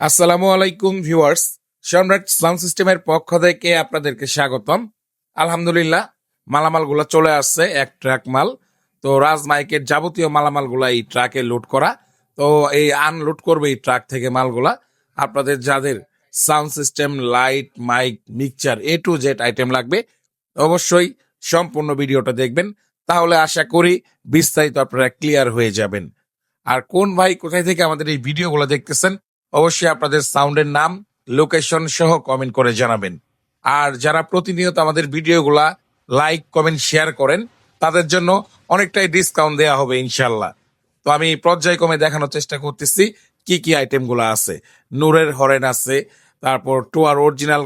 আসসালামু আলাইকুম ভিউয়ার্স, সম্রাট সাউন্ড সিস্টেমের পক্ষ থেকে আপনাদেরকে স্বাগতম। আলহামদুলিল্লাহ, মালামালগুলো চলে আসছে, এক ট্রাক মাল। তো রাজ মাইকের যাবতীয় মালামালগুলা এই ট্রাকে লোড করা। তো এই আনলোড করবে এই ট্রাক থেকে মালগুলা। আপনাদের যাদের sound system, light, mic, mixture A to Z item লাগবে, অবশ্যই সম্পূর্ণ ভিডিওটা দেখবেন। তাহলে আশা করি বিস্তারিত আপনারা ক্লিয়ার হয়ে যাবেন। আর কোন ভাই কোথায় থেকে আমাদের এই ভিডিওগুলো দেখতেছেন অবশ্যই আপনাদের সাউন্ডের নাম লোকেশন সহ কমেন্ট করে জানাবেন। আর যারা প্রতিনিয়ত আমাদের ভিডিওগুলা লাইক কমেন্ট শেয়ার করেন, তাদের জন্য অনেকটাই ডিসকাউন্ট দেওয়া হবে ইনশাল্লাহ তো আমি পর্যায়ক্রমে দেখানোর চেষ্টা করতেছি কি কি আইটেমগুলো আছে। নূরের হরেন আছে, তারপর টুয়ার অরিজিনাল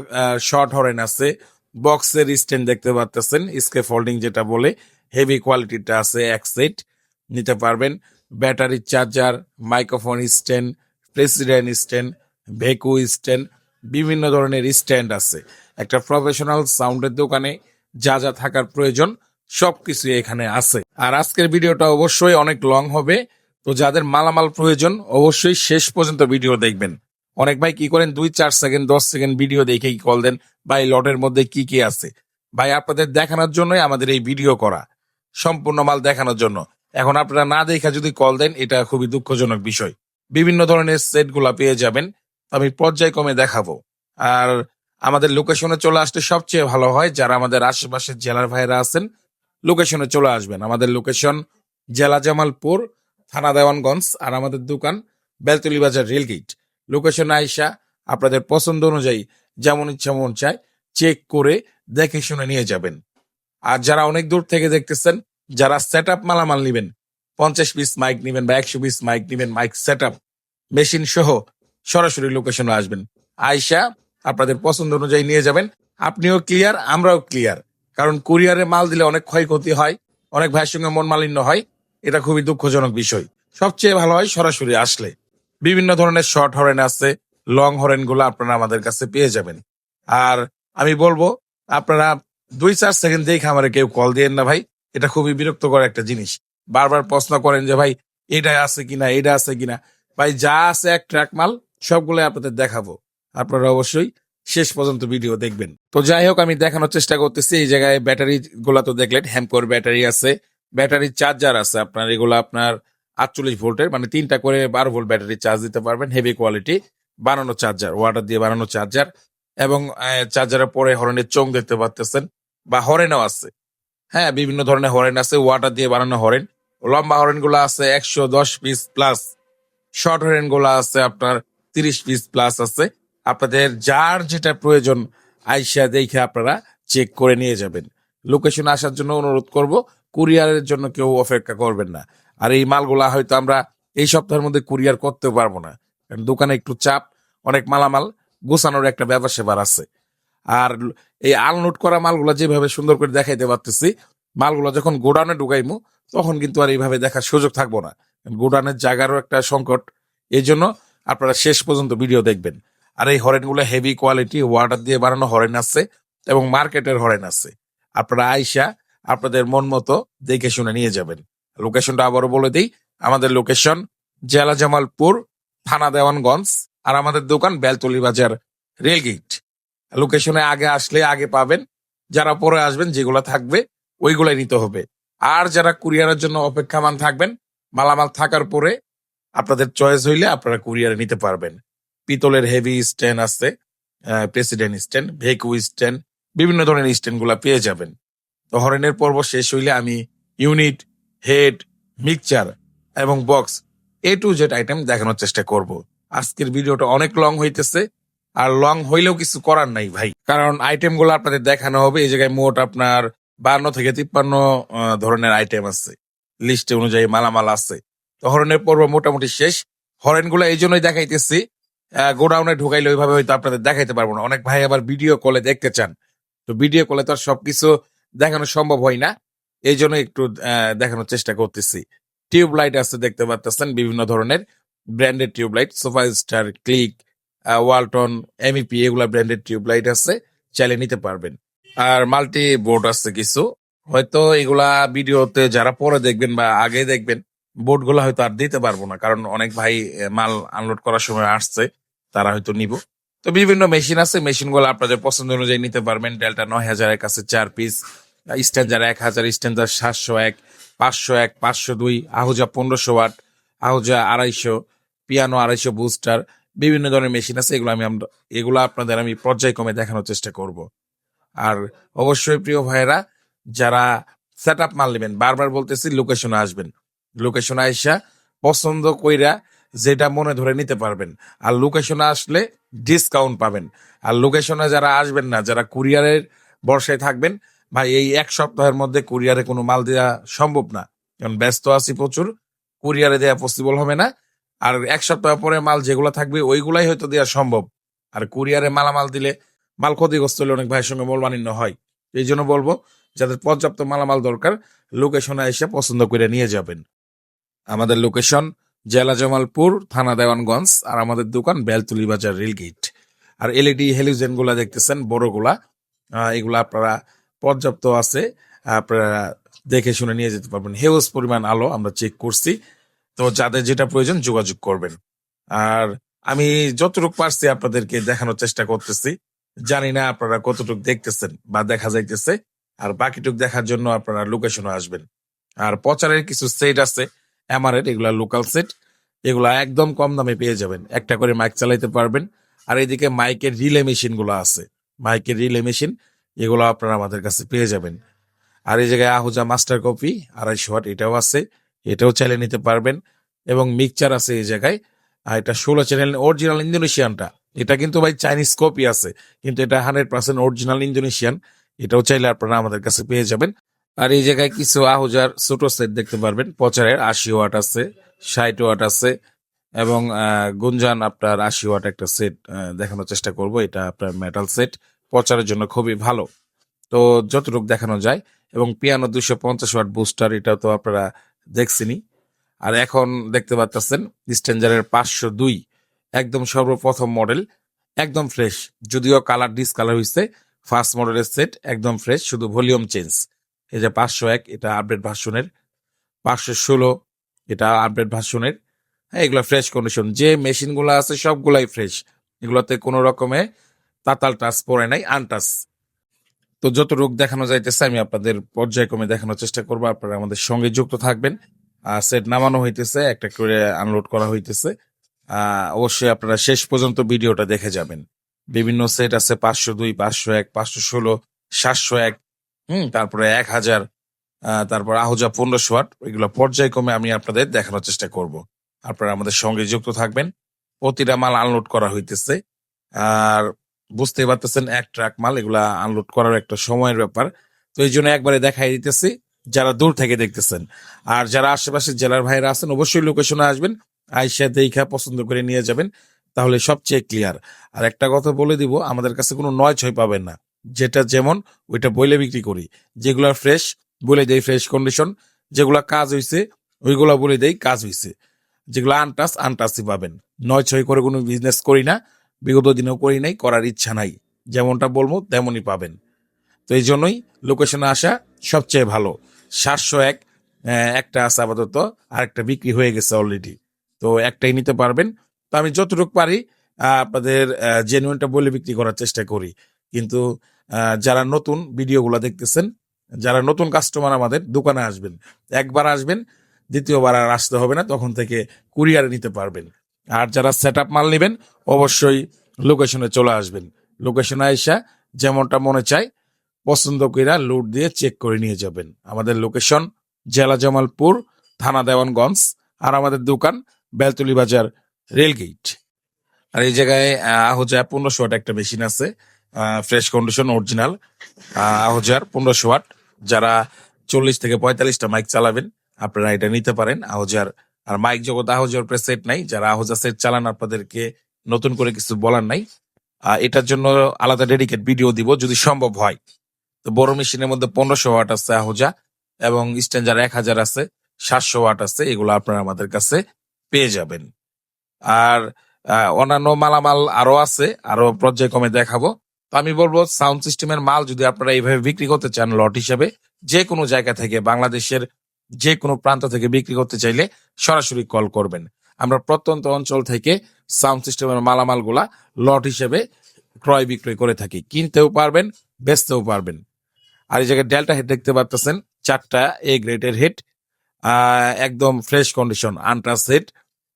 শর্ট হরেন আছে বক্সের স্ট্যান্ড দেখতে পাচ্ছেন স্কে ফোল্ডিং যেটা বলে হেভি কোয়ালিটিটা আছে এক সেট নিতে পারবেন। Battery charger microphone stand president stand, ভেকু stand, বিভিন্ন ধরনের স্ট্যান্ড আছে। একটা প্রফেশনাল সাউন্ডের দোকানে যা যা থাকার প্রয়োজন, সবকিছু এখানে আছে। আর আজকের ভিডিওটা অবশ্যই অনেক লং হবে, তো যাদের মালামাল প্রয়োজন, অবশ্যই শেষ পর্যন্ত ভিডিও দেখবেন। অনেক ভাই কি করেন? দুই, চার সেকেন্ড, দশ সেকেন্ড ভিডিও দেখেই কল দেন ভাই লটের মধ্যে কি কি আছে। ভাই, আপনাদের দেখানোর জন্যই আমাদের এই ভিডিও করা, সম্পূর্ণ মাল দেখানোর জন্য। এখন আপনারা না দেখা যদি কল দেন, এটা খুবই দুঃখজনক বিষয়। বিভিন্ন ধরনের সেটগুলা পেয়ে যাবেন। আমি পর্যায়ক্রমে দেখাবো। আর আমাদের লোকেশনে চলে আসতে সবচেয়ে ভালো হয় যারা আমাদের আশেপাশের জেলার ভাইরা আছেন, লোকেশনে চলে আসবেন। আমাদের লোকেশন জেলা জামালপুর, থানা দেওয়ানগঞ্জ আর আমাদের দোকান বেলতলি বাজার রেলগেট লোকেশন আইসা আপনাদের পছন্দ অনুযায়ী যেমন ইচ্ছা মন চায় চেক করে দেখে শুনে নিয়ে যাবেন। আর যারা অনেক দূর থেকে দেখতেছেন, যারা সেট আপ মালামাল নিবেন, পঞ্চাশ পিস মাইক নিবেন বা একশো পিস মাইক নিবেন মাইক সেট আপ মেশিন সহ সরাসরি লোকেশনে আসবেন। আয়সা আপনাদের পছন্দ অনুযায়ী নিয়ে যাবেন। আপনিও ক্লিয়ার আমরাও ক্লিয়ার কারণ কুরিয়ারে মাল দিলে অনেক ক্ষয়ক্ষতি হয়, অনেক ভাইয়ের সঙ্গে মন মালিন্য হয়। এটা খুবই দুঃখজনক বিষয়। সবচেয়ে ভালো হয় সরাসরি আসলে। বিভিন্ন ধরনের শর্ট হরেন আছে লং হরেনগুলো আপনারা আমাদের কাছে পেয়ে যাবেন। আর আমি বলব, আপনারা দুই চার সেকেন্ড দেখে আমার কেউ কল দিয়েন না ভাই। এটা খুবই বিরক্তকর একটা জিনিস। বারবার প্রশ্ন করেন যে ভাই, এটা আছে কিনা, এটা আছে কিনা। ভাই, যা আছে এক ট্র্যাক মাল সবগুলো আপনাদের দেখাবো। আপনারা অবশ্যই শেষ পর্যন্ত ভিডিও দেখবেন। তো যাই হোক, আমি দেখানোর চেষ্টা করতেছি। এই জায়গায় ব্যাটারি গুলা তো দেখলেন হ্যামকোর ব্যাটারি আছে। ব্যাটারি চার্জার আছে আপনার, এগুলো আপনার আটচল্লিশ ভোল্টের মানে তিনটা করে বারো ভোল্ট ব্যাটারি চার্জ দিতে পারবেন হেভি কোয়ালিটি বানানো চার্জার ওয়াটার দিয়ে বানানো চার্জার। এবং চার্জারের পরে হরেনের চোখ দেখতে পাচ্তেছেন বা হরেনও আছে। হ্যাঁ বিভিন্ন ধরনের হরেন আছে ওয়াটার দিয়ে বানানো হরেন। লম্বা হরেনগুলো আছে একশো দশ পিস প্লাস শর্ট হরেনগুলো আছে, আপনার তিরিশ পিস প্লাস আছে। আপনাদের যার যেটা প্রয়োজন, আইসা দেখে আপনারা চেক করে নিয়ে যাবেন। লোকেশন আসার জন্য অনুরোধ করব কুরিয়ারের জন্য কেউ অপেক্ষা করবেন না। আর এই মালগুলা হয়তো আমরা এই সপ্তাহের মধ্যে কুরিয়ার করতে পারব না। কারণ দোকানে একটু চাপ, অনেক মালামাল গোছানোর একটা ব্যাপার সেবার আছে। আর এই আনলোড করা মালগুলা যেভাবে সুন্দর করে দেখাইতে পারতেছি, মালগুলো যখন গোডাউনে ঢুকাইমু, তখন কিন্তু আর এইভাবে দেখার সুযোগ থাকব না। গোডাউনের জায়গারও একটা সংকট। এই জন্য আপনারা শেষ পর্যন্ত ভিডিও দেখবেন। আর এই হরেনগুলো হেভি কোয়ালিটি ওয়াটার দিয়ে বানানো হরেন আছে এবং মার্কেটের হরেন আছে। আপনারা আইসা আপনাদের মন মতো দেখে শুনে নিয়ে যাবেন। লোকেশনটা আবারও বলে দিই। আমাদের লোকেশন জেলা জামালপুর, থানা দেওয়ানগঞ্জ আর আমাদের দোকান বেলতলি বাজার রেলগেট লোকেশনে আগে আসলে আগে পাবেন। যারা পরে আসবেন, যেগুলো থাকবে, ওইগুলাই নিতে হবে। আর যারা কুরিয়ারের জন্য অপেক্ষামান থাকবেন মালামাল থাকার পরে আপনাদের চয়েস হইলে আপনারা কুরিয়ারে নিতে পারবেন। পিতলের হেভি স্ট্যান্ড আছে প্রেসিডেন্ট স্ট্যান্ড ভেকু স্ট্যান্ড বিভিন্ন ধরনের স্ট্যান্ডগুলা পেয়ে যাবেন। তো হরেনের পর্ব শেষ হইলে আমি ইউনিট হেড মিক্সচার এবং box A to Z item দেখানোর চেষ্টা করব। আজকের ভিডিওটা অনেক লং হইতেছে, আর লং হইলেও কিছু করার নাই ভাই। কারণ আইটেমগুলো আপনাদের দেখানো হবে, এই জায়গায় মোট আপনার বান্ন থেকে তিপ্পান্ন ধরনের আইটেম আছে। লিস্টে অনুযায়ী মালামাল আছে। তো হরনের পর্ব মোটামুটি শেষ। হরেনগুলো এই জন্যই দেখাইতেছি গোডাউনে ঢুকাইলে ওইভাবে হয়তো আপনাদের দেখাইতে পারব না। অনেক ভাই আবার ভিডিও কলে দেখতে চান। তো ভিডিও কলে তো আর সবকিছু দেখানো সম্ভব হয় না। এই জন্য একটু দেখানোর চেষ্টা করতেছি। টিউব লাইট আছে দেখতে পাচ্ছেন বিভিন্ন ধরনের branded tube light sofa star click Walton MEP এগুলা ব্র্যান্ডেড টিউব লাইট আছে। চাইলে নিতে পারবেন। আর মাল্টি বোর্ড আছে কিছু। হয়তো এগুলা ভিডিওতে যারা পরে দেখবেন বা আগে দেখবেন বোর্ডগুলা হয়তো আর দিতে পারব না। কারণ অনেক ভাই মাল আনলোড করার সময় আসছে, তারা হয়তো নিব। তো বিভিন্ন মেশিন আছে মেশিনগুলো আপনাদের পছন্দ অনুযায়ী নিতে পারবেন। ডেল্টা নয় হাজারের কাছে চার পিস স্ট্যান্ডার এক হাজার স্ট্যান্ডার সাতশো এক, পাঁচশো এক, পাঁচশো দুই আহুজা পনেরোশো ওয়াট আহুজা আড়াইশো পিয়ানো আড়াইশো বুস্টার বিভিন্ন ধরনের মেশিন আছে, এগুলো আমি এগুলো আপনাদের আমি পর্যায়ক্রমে দেখানোর চেষ্টা করব। আর অবশ্যই প্রিয় ভাইয়েরা যারা সেট আপ মাল নেবেন, বারবার বলতেছি লোকেশনে আসবেন। লোকেশনে আইসা পছন্দ কইরা যেটা মনে ধরে নিতে পারবেন। আর লোকেশনে আসলে ডিসকাউন্ট পাবেন। আর লোকেশনে যারা আসবেন না, যারা কুরিয়ারের বর্ষায় থাকবেন, ভাই, এই এক সপ্তাহের মধ্যে কুরিয়ারে কোনো মাল দেওয়া সম্ভব না। কারণ ব্যস্ত আছি প্রচুর কুরিয়ারে দেওয়া পসিবল হবে না। আর এক সপ্তাহ পরে মাল যেগুলো থাকবে, ওইগুলাই হয়তো দেওয়া সম্ভব। আর কুরিয়ারে মালামাল দিলে মাল ক্ষতিগ্রস্ত হলে অনেক ভাইয়ের সঙ্গে মলমানিন্য হয়। এই জন্য বলব, যাদের পর্যাপ্ত মালামাল দরকার লোকেশনে এসে পছন্দ করে নিয়ে যাবেন। আমাদের লোকেশন জেলা জামালপুর, থানা দেওয়ানগঞ্জ, আর আমাদের দোকান বেলতুলি বাজার রেলগেট। আর এলইডি হেলিজেনগুলা দেখতেছেন, বড়গুলা এগুলা আপনারা পর্যাপ্ত আছে, আপনারা দেখে শুনে নিয়ে যেতে পারবেন। হেউজ পরিমাণ আলো আমরা চেক করছি, তো যাদের যেটা প্রয়োজন যোগাযোগ করবেন। আর আমি যতটুকু পারছি আপনাদেরকে দেখানোর চেষ্টা করতেছি। জানি না আপনারা কতটুকু দেখতেছেন বা দেখা যাইতেছে, আর বাকিটুক দেখার জন্য আপনারা লোকেশনে আসবেন। আর প্রচারের কিছু সেট আছে এমআরএর এগুলা লোকাল সেট এগুলা একদম কম দামে পেয়ে যাবেন। একটা করে মাইক চালাইতে পারবেন। আর এইদিকে মাইকের রিলে মেশিনগুলো আছে। মাইকের রিলে মেশিন এগুলো আপনারা আমাদের কাছে পেয়ে যাবেন। আর এই জায়গায় আহুজা মাস্টার কপি আড়াইশো ওয়াট এটাও আছে। এটাও চালিয়ে নিতে পারবেন। এবং মিক্সচার আছে এই জায়গায়। আর এটা ষোলো চ্যানেল অরিজিনাল ইন্দোনেশিয়ানটা এটা কিন্তু ভাই চাইনিজ কপি আছে, কিন্তু এটা হান্ড্রেড পার্সেন্ট অরিজিনাল ইন্দোনেশিয়ান এটাও চাইলে আপনারা আমাদের কাছে পেয়ে যাবেন। আর এই জায়গায় কিছু আহুজার ছোট সেট দেখতে পারবেন, পচারের আশি ওয়াট আছে, ষাট ওয়াট আছে, এবং গুঞ্জান আপনার আশি ওয়াট একটা সেট দেখানোর চেষ্টা করব, এটা আপনার মেটাল সেট প্রচারের জন্য খুবই ভালো। তো যতটুকু দেখানো যায়, এবং পিয়ানো দুশো পঞ্চাশ ওয়াট বুস্টার এটা তো আপনারা দেখছেনই। আর এখন দেখতে পাচ্ছেন স্ট্যান্ডারের পাঁচশো দুই একদম সর্বপ্রথম মডেল একদম ফ্রেশ যদিও কালার ডিসকালার হয়েছে ফার্স্ট মডেলের সেট একদম ফ্রেশ শুধু ভলিউম চেঞ্জ এই যে পাঁচশো এক, এটা আপডেট ভার্সনের পাঁচশো ষোলো, এটা আপডেট ভার্সনের হ্যাঁ এগুলো ফ্রেশ কন্ডিশন যে মেশিনগুলো আছে, সবগুলাই ফ্রেশ এগুলোতে কোনো রকমে তাতাল টাচ পড়ে নাই আনটাচ তো যত রোগ দেখানো যাইতেছে, আমি আপনাদের পর্যায়ক্রমে দেখানোর চেষ্টা করব। আপনারা আমাদের সঙ্গে যুক্ত থাকবেন। আর সেট নামানো হইতেছে, একটা করে আনলোড করা হইতেছে। অবশ্যই আপনারা শেষ পর্যন্ত ভিডিওটা দেখে যাবেন। বিভিন্ন সেট আছে, পাঁচশো দুই, পাঁচশো এক, পাঁচশো ষোলো, সাতশো এক, হম, তারপরে এক হাজার তারপর আহুজা পনেরোশো ওয়াট এগুলো পর্যায়ক্রমে আমি আপনাদের দেখানোর চেষ্টা করব। আপনারা আমাদের সঙ্গে যুক্ত থাকবেন। প্রতিটা মাল আনলোড করা হইতেছে। আর বুঝতে পারতেছেন, এক ট্রাক মাল, এগুলা আনলোড করার একটা সময়ের ব্যাপার। তো এই জন্য একবারে দেখাই দিতেছি, যারা দূর থেকে দেখতেছেন। আর যারা আশেপাশে জেলার ভাইরা আছেন, অবশ্যই লোকেশনে আসবেন। আইসা দেখা পছন্দ করে নিয়ে যাবেন, তাহলে সবচেয়ে ক্লিয়ার আর একটা কথা বলে দিব, আমাদের কাছে কোনো নয় ছয় পাবেন না। যেটা যেমন, ওইটা বইলে বিক্রি করি। যেগুলা ফ্রেশ বলে দেই ফ্রেশ কন্ডিশন যেগুলা কাজ হইছে, ওইগুলা বলে দেই কাজ হয়েছে যেগুলো আনটাস আনটাসই পাবেন। নয় ছয় করে কোনো বিজনেস করি না, বিগত দিনেও করি নাই, করার ইচ্ছা নাই। যেমনটা বলব, তেমনই পাবেন। তো এই জন্যই লোকেশনে আসা সবচেয়ে ভালো। সাতশো এক একটা আছে আপাতত আর একটা বিক্রি হয়ে গেছে অলরেডি তো একটাই নিতে পারবেন। তো আমি যতটুকু পারি আপনাদের জেনুইনটা বলে বিক্রি করার চেষ্টা করি। কিন্তু যারা নতুন ভিডিওগুলো দেখতেছেন, যারা নতুন কাস্টমার আমাদের, দোকানে আসবেন, একবার আসবেন, দ্বিতীয়বার আর আসতে হবে না, তখন থেকে কুরিয়ারে নিতে পারবেন। আর যারা সেট আপ মাল নেবেন, অবশ্যই লোকেশনে চলে আসবেন। লোকেশনে আইসা যেমনটা মনে চায়, পছন্দ কইরা লুট দিয়ে চেক করে নিয়ে যাবেন। আমাদের লোকেশন জেলা জামালপুর, থানা দেওয়ানগঞ্জ, আর আমাদের দোকান বেলতলি বাজার রেলগেট আর এই জায়গায় আহ, আহুজা পনেরোশো ওয়াট একটা মেশিন আছে ফ্রেশ কন্ডিশন অরিজিনাল। আহুজার পনেরোশো ওয়াট। যারা চল্লিশ থেকে পঁয়তাল্লিশটা মাইক চালাবেন আপনারা এটা নিতে পারেন। আহুজার আর মাইক জগৎ আহুজার উপরে সেট নাই। যারা আহুজা সেট চালান আপনাদেরকে নতুন করে কিছু বলার নাই। এটার জন্য আলাদা ডেডিকেট ভিডিও দিব যদি সম্ভব হয়। তো বড় মেশিনের মধ্যে পনেরোশো ওয়াট আছে আহুজা এবং স্ট্যান্ডার এক হাজার আছে সাতশো ওয়াট আছে এগুলো আপনারা আমাদের কাছে পেয়ে যাবেন। আর অন্যান্য মালামাল আরও আছে, আরও পর্যায়ক্রমে দেখাবো। তো আমি বলব সাউন্ড সিস্টেমের মাল যদি আপনারা এইভাবে বিক্রি করতে চান লট হিসেবে যে কোনো জায়গা থেকে, বাংলাদেশের যে কোনো প্রান্ত থেকে বিক্রি করতে চাইলে সরাসরি কল করবেন। আমরা প্রত্যন্ত অঞ্চল থেকে সাউন্ড সিস্টেমের মালামালগুলা লট হিসেবে ক্রয় বিক্রয় করে থাকি। কিনতেও পারবেন, বেচতেও পারবেন। আর এই জায়গায় ডেল্টা হেড দেখতে পাচ্ছেন চারটা এ গ্রেডের হেড একদম ফ্রেশ কন্ডিশন আনটাস হেড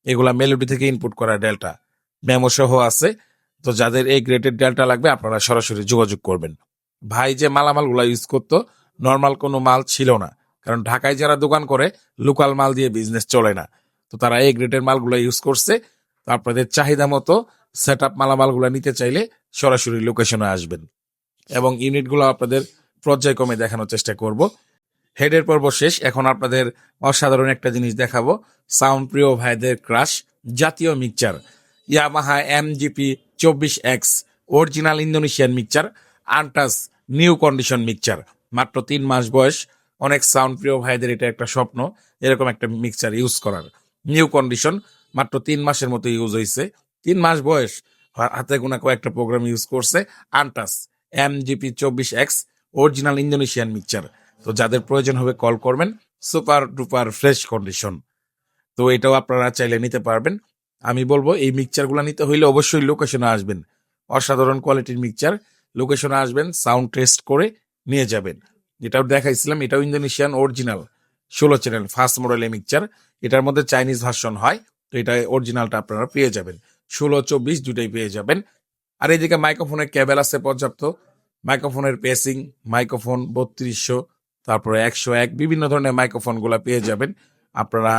এগুলা মেলোডি থেকে ইনপুট করা ডেল্টা মেমো সহ আছে। তো যাদের এই গ্রেডের ডেল্টা লাগবে, আপনারা সরাসরি যোগাযোগ করবেন। ভাই যে মালামালগুলা ইউজ করতো নর্মাল কোনো মাল ছিল না। কারণ ঢাকায় যারা দোকান করে লোকাল মাল দিয়ে বিজনেস চলে না। তো তারা এই গ্রেডের মালগুলো ইউজ করছে। তো আপনাদের চাহিদা মতো সেট আপ মালামালগুলো নিতে চাইলে সরাসরি লোকেশনে আসবেন। এবং ইউনিটগুলো আপনাদের পর্যায়ক্রমে দেখানোর চেষ্টা করব। হেডের পর্ব শেষ। এখন আপনাদের অসাধারণ একটা জিনিস দেখাবো। সাউন্ড প্রিয় ভাইদের ক্রাশ, জাতীয় মিক্সচার। ইয়ামাহা এমজিপি চব্বিশ X, original Indonesian mixture, untouched new condition mixture. মাত্র তিন মাস বয়স, অনেক সাউন্ড প্রিয় ভাইদের এটা একটা স্বপ্ন, এরকম একটা মিক্সচার ইউজ করার। নিউ কন্ডিশন, মাত্র তিন মাসের মতো ইউজ হয়েছে তিন মাস বয়স হাতে গোনা কয়েকটা প্রোগ্রাম ইউজ করছে, আনটাস এম জিপি চব্বিশ এক্স, অরিজিনাল ইন্দোনেশিয়ান মিক্সচার। তো যাদের প্রয়োজন হবে কল করবেন। সুপার ডুপার ফ্রেশ কন্ডিশন তো এটাও আপনারা চাইলে নিতে পারবেন। আমি বলব, এই মিক্সচারগুলো নিতে হইলে অবশ্যই লোকেশনে আসবেন। অসাধারণ কোয়ালিটির মিক্সচার লোকেশনে আসবেন সাউন্ড টেস্ট করে নিয়ে যাবেন। যেটাও দেখাইছিলাম, এটাও ইন্দোনেশিয়ান অরিজিনাল ষোলো চ্যানেল ফার্স্ট মডেলের মিক্সচার এটার মধ্যে চাইনিজ ভার্সন হয়, তো এটা অরিজিনালটা আপনারা পেয়ে যাবেন। ষোলো, চব্বিশ দুটাই পেয়ে যাবেন। আর এইদিকে মাইক্রোফোনের ক্যাবেল আছে পর্যাপ্ত। মাইক্রোফোনের পেসিং মাইক্রোফোন বত্রিশশো। তারপরে একশো এক বিভিন্ন ধরনের মাইক্রোফোনগুলো পেয়ে যাবেন। আপনারা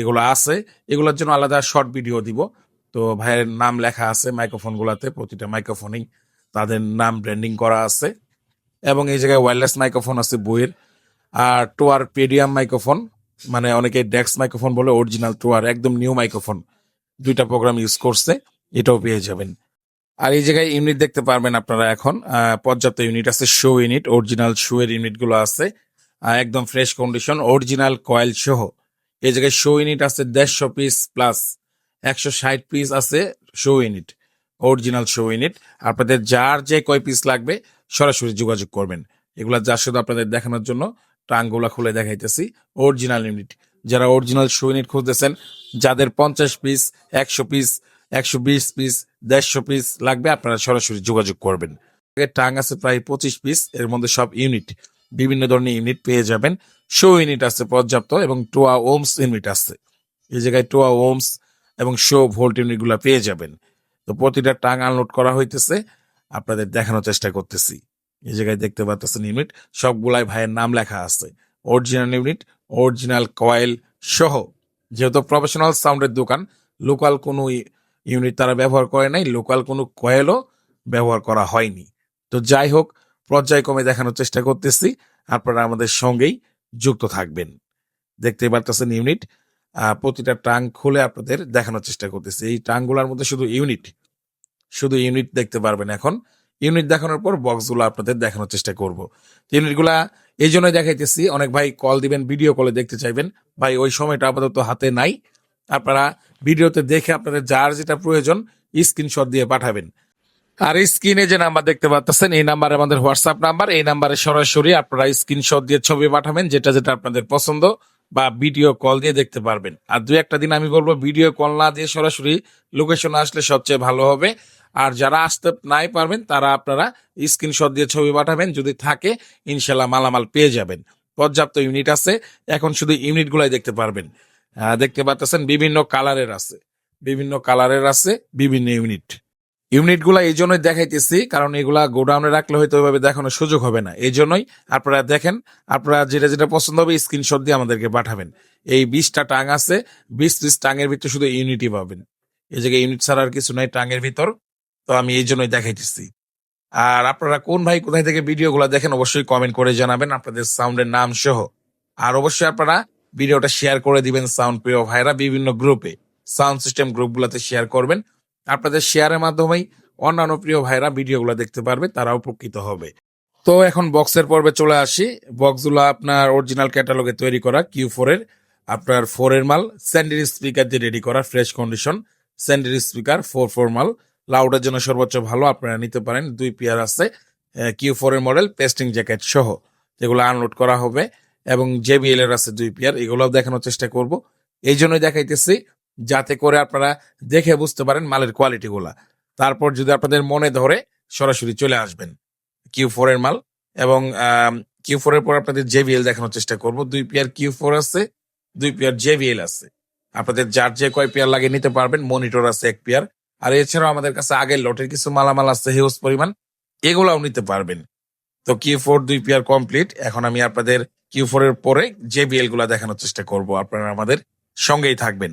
এগুলো আছে। এগুলোর জন্য আলাদা শর্ট ভিডিও দিব। তো ভাইয়ের নাম লেখা আছে মাইক্রোফোনগুলোতে প্রতিটা মাইক্রোফোনেই তাদের নাম ব্র্যান্ডিং করা আছে। এবং এই জায়গায় ওয়্যারলেস মাইক্রোফোন আছে বইয়ের। আর টোয়ার পেডিয়াম মাইক্রোফোন মানে অনেকে ডেক্স মাইক্রোফোন বলে অরিজিনাল টোয়ার একদম নিউ মাইক্রোফোন দুইটা প্রোগ্রাম ইউজ করছে, এটাও পেয়ে যাবেন। আর এই জায়গায় ইউনিট দেখতে পারবেন আপনারা এখন। পর্যাপ্ত ইউনিট আছে শো ইউনিট অরিজিনাল শো এর ইউনিটগুলো আছে। একদম ফ্রেশ কন্ডিশন অরিজিনাল কয়েল সহ। এই জায়গায় শো ইউনিট আছে দেড়শো পিস প্লাস একশো ষাট পিস আছে show unit original show unit আপনাদের যার যে কয় পিস লাগবে সরাসরি যোগাযোগ করবেন। এগুলা যা শুধু আপনাদের দেখানোর জন্য টাঙ্গুলা খুলে দেখাইতেছি অরিজিনাল ইউনিট যারা অরিজিনাল শো ইউনিট খুঁজতেছেন, যাদের পঞ্চাশ পিস একশো পিস একশো বিশ পিস দেড়শো পিস লাগবে, আপনারা সরাসরি যোগাযোগ করবেন। টাং আছে প্রায় পঁচিশ পিস এর মধ্যে সব ইউনিট বিভিন্ন ধরনের ইউনিট পেয়ে যাবেন। শো ইউনিট আছে পর্যাপ্ত এবং টোয়া ওমস ইউনিট আছে। এই জায়গায় টোয়া ওমস এবং শো ভোল্ট ইউনিটগুলো পেয়ে যাবেন। তো প্রতিটা টাং আনলোড করা হইতেছে। আপনাদের দেখানোর চেষ্টা করতেছি। এই জায়গায় দেখতে পাচ্ছেন ইউনিট সবগুলাই ভাইয়ের নাম লেখা আছে। অরিজিনাল ইউনিট অরিজিনাল কয়েল সহ। যেহেতু প্রফেশনাল সাউন্ডের দোকান লোকাল কোনো ইউনিট তারা ব্যবহার করে নাই লোকাল কোনো কয়েলও ব্যবহার করা হয়নি। তো যাই হোক পর্যায়ক্রমে দেখানোর চেষ্টা করতেছি। আপনারা আমাদের সঙ্গেই যুক্ত থাকবেন। দেখতে পারতেছেন ইউনিট। প্রতিটা টাং খুলে আপনাদের দেখানোর চেষ্টা করতেছি। এই টাংগুলোর মধ্যে শুধু ইউনিট শুধু ইউনিট দেখতে পারবেন এখন। ইউনিট দেখানোর পর বক্সগুলো আপনাদের দেখানোর চেষ্টা করব। ইউনিটগুলা এই জন্যই দেখাইতেছি। অনেক ভাই কল দিবেন, ভিডিও কলে দেখতে চাইবেন। ভাই, ওই সময়টা আপাতত হাতে নাই। আপনারা ভিডিওতে দেখে আপনাদের যার যেটা প্রয়োজন, স্ক্রিনশট দিয়ে পাঠাবেন। আর স্ক্রিনে যে নাম্বার দেখতে পাচ্ছেন, এই নাম্বার আমাদের হোয়াটসঅ্যাপ নাম্বার, এই নাম্বারে সরাসরি আপনারা স্ক্রিনশট দিয়ে ছবি পাঠাবেন, যেটা যেটা আপনাদের পছন্দ বা ভিডিও কল দিয়ে দেখতে পারবেন। আর দু একটা দিন আমি বলব ভিডিও কল না দিয়ে সরাসরি লোকেশন আসলে সবচেয়ে ভালো হবে। আর যারা আসতে নাই পারবেন, তারা আপনারা স্ক্রিনশট দিয়ে ছবি পাঠাবেন, যদি থাকে, ইনশাল্লাহ মালামাল পেয়ে যাবেন। পর্যাপ্ত ইউনিট আছে, এখন শুধু ইউনিটগুলাই দেখতে পারবেন। দেখতে পাচ্ছেন, বিভিন্ন কালারের আছে, বিভিন্ন কালারের আছে, বিভিন্ন ইউনিট ইউনিটগুলা এই জন্যই দেখাইতেছি, কারণ এগুলা গোডাউনে রাখলে হয়তো ওইভাবে দেখানোর সুযোগ হবে না। এই জন্যই আপনারা দেখেন, আপনারা যেটা যেটা পছন্দ হবে স্ক্রিনশট দিয়ে আমাদেরকে পাঠাবেন। এই বিশটা টাং আছে, বিশ ত্রিশ টাঙের ভিতরে শুধু ইউনিটই পাবেন। এই জায়গায় ইউনিট ছাড়া আর কিছু নাই টাঙের ভিতর, তো আমি এই জন্যই দেখাইতেছি। আর আপনারা কোন ভাই কোথায় থেকে ভিডিওগুলো দেখেন অবশ্যই কমেন্ট করে জানাবেন, আপনাদের সাউন্ডের নাম সহ। আর অবশ্যই আপনারা ভিডিওটা শেয়ার করে দিবেন সাউন্ড প্রিয় ভাইরা বিভিন্ন গ্রুপে সাউন্ড সিস্টেম গ্রুপগুলোতে শেয়ার করবেন। আপনাদের শেয়ারের মাধ্যমেই অন্যান্য প্রিয় ভাইরা ভিডিওগুলো দেখতে পারবে, তারাও উপকৃত হবে। তো এখন বক্সের পর্বে চলে আসি। বক্সগুলো আপনার অরিজিনাল ক্যাটালগে তৈরি করা কিউ ফোর এর, আপনার ফোর এর মাল স্যান্ডেল স্পিকার দিয়ে রেডি করা fresh condition sandal speaker four four মাল। লাউডের জন্য সর্বোচ্চ ভালো, আপনারা নিতে পারেন। দুই পেয়ার আছে কিউ ফোর এর মডেল পেস্টিং জ্যাকেট সহ, যেগুলো আনলোড করা হবে। এবং জেবিএল এর আছে দুই পেয়ার এগুলোও দেখানোর চেষ্টা করব। এই জন্যই দেখাইতেছি যাতে করে আপনারা দেখে বুঝতে পারেন মালের কোয়ালিটিগুলা তারপর যদি আপনাদের মনে ধরে সরাসরি চলে আসবেন কিউ ফোর এর মাল এবং কিউ ফোর এর পর আপনাদের জেভিএল দেখানোর চেষ্টা করব। দুই পেয়ার কিউ ফোর আছে, দুই পেয়ার জেভিএল আছে। আপনাদের যার যে কয় পেয়ার লাগে নিতে পারবেন মনিটর আছে এক পেয়ার। আর এছাড়াও আমাদের কাছে আগের লটের কিছু মালামাল আছে হিউজ পরিমাণ, এগুলাও নিতে পারবেন। তো কিউ ফোর দুই পেয়ার কমপ্লিট এখন আমি আপনাদের কিউ ফোর এর পরে জেবিএলগুলা দেখানোর চেষ্টা করব। আপনারা আমাদের সঙ্গেই থাকবেন।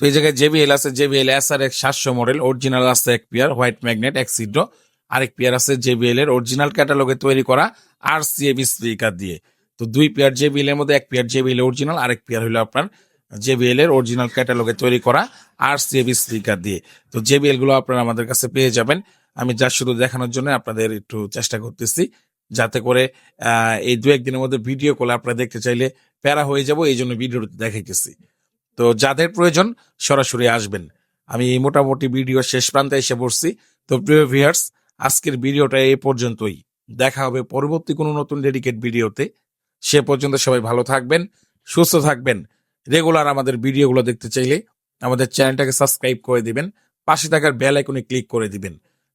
তো এই জায়গায় জেবিএল আছে জেবিএল এস আর এক সাতশো মডেল অরিজিনাল আছে এক পেয়ার হোয়াইট ম্যাগনেট এক সিড্রো আরেক পেয়ার আছে জেবিএল এর অরিজিনাল ক্যাটালগে তৈরি করা আর সিএবি স্পিকার দিয়ে। তো দুই পেয়ার জেবিএল এর মধ্যে, এক পেয়ার জেবিএল অরিজিনাল আরেক পেয়ার হলো আপনার জেবিএল এর অরিজিনাল ক্যাটালগে তৈরি করা আর সিএবি স্পিকার দিয়ে। তো জেবিএলগুলো আপনারা আমাদের কাছে পেয়ে যাবেন। আমি যা শুধু দেখানোর জন্য আপনাদের একটু চেষ্টা করতেছি, যাতে করে এই দু একদিনের মধ্যে ভিডিও কলে আপনারা দেখতে চাইলে প্যারা হয়ে যাব, এই জন্য ভিডিওটি দেখাইতেছি। তো যাদের প্রয়োজন সরাসরি আসবেন। আমি মোটামুটি ভিডিও শেষ প্রান্তে এসে পড়ছি। তো প্রিয় ভিউয়ার্স আজকের ভিডিওটা এ পর্যন্তই। দেখা হবে পরবর্তী কোনো নতুন ডেডিকেট ভিডিওতে। সে পর্যন্ত সবাই ভালো থাকবেন, সুস্থ থাকবেন। রেগুলার আমাদের ভিডিওগুলো দেখতে চাইলে আমাদের চ্যানেলটাকে সাবস্ক্রাইব করে দিবেন, পাশে থাকার বেল আইকনে ক্লিক করে দিবেন।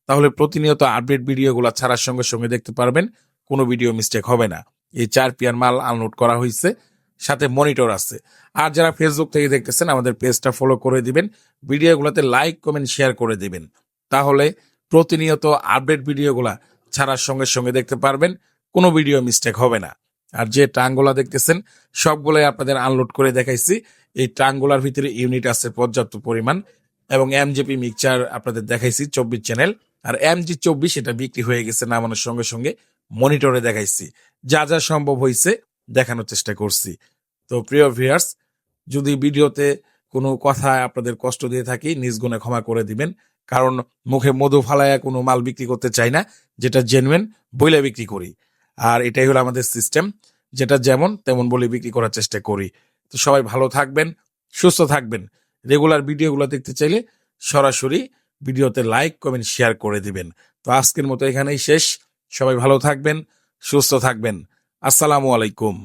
তাহলে প্রতিনিয়ত আপডেট ভিডিওগুলো ছাড়ার সঙ্গে সঙ্গে দেখতে পারবেন, কোনো ভিডিও মিস্টেক হবে না। এই চার পিয়ার মাল আনলোড করা হয়েছে সাথে মনিটর আছে। আর যারা ফেসবুক থেকে দেখতেছেন, আমাদের পেজটা ফলো করে দিবেন। ভিডিওগুলোতে লাইক কমেন্ট শেয়ার করে দিবেন। তাহলে প্রতিনিয়ত আপডেট ভিডিওগুলা ছাড়ার সঙ্গে সঙ্গে দেখতে পারবেন। কোনো ভিডিও মিস্টেক হবে না। আর যে টাঙ্গুলা দেখতেছেন, সবগুলাই আপনাদের আনলোড করে দেখাইছি। এই টাঙ্গুলার ভিতরে ইউনিট আছে পর্যাপ্ত পরিমাণ এবং এমজেপি মিক্সচার আপনাদের দেখাইছি, চব্বিশ চ্যানেল আর এমজি চব্বিশ এটা বিক্রি হয়ে গেছে নামানোর সঙ্গে সঙ্গে মনিটরে দেখাইছি। যা যা সম্ভব হয়েছে দেখানোর চেষ্টা করছি। তো প্রিয় ভিউয়ার্স, যদি ভিডিওতে কোনো কথা আপনাদের কষ্ট দিয়ে থাকি, নিজ গুণে ক্ষমা করে দিবেন। কারণ মুখে মধু ফালায়া কোনো মাল বিক্রি করতে চাই না, যেটা জেনুইন বইলে বিক্রি করি। আর এটাই হলো আমাদের সিস্টেম যেটা যেমন তেমন বলে বিক্রি করার চেষ্টা করি। তো সবাই ভালো থাকবেন, সুস্থ থাকবেন। রেগুলার ভিডিওগুলো দেখতে চাইলে সরাসরি ভিডিওতে লাইক কমেন্ট শেয়ার করে দিবেন। তো আজকের মতো এখানেই শেষ। সবাই ভালো থাকবেন, সুস্থ থাকবেন। আসসালামু আলাইকুম।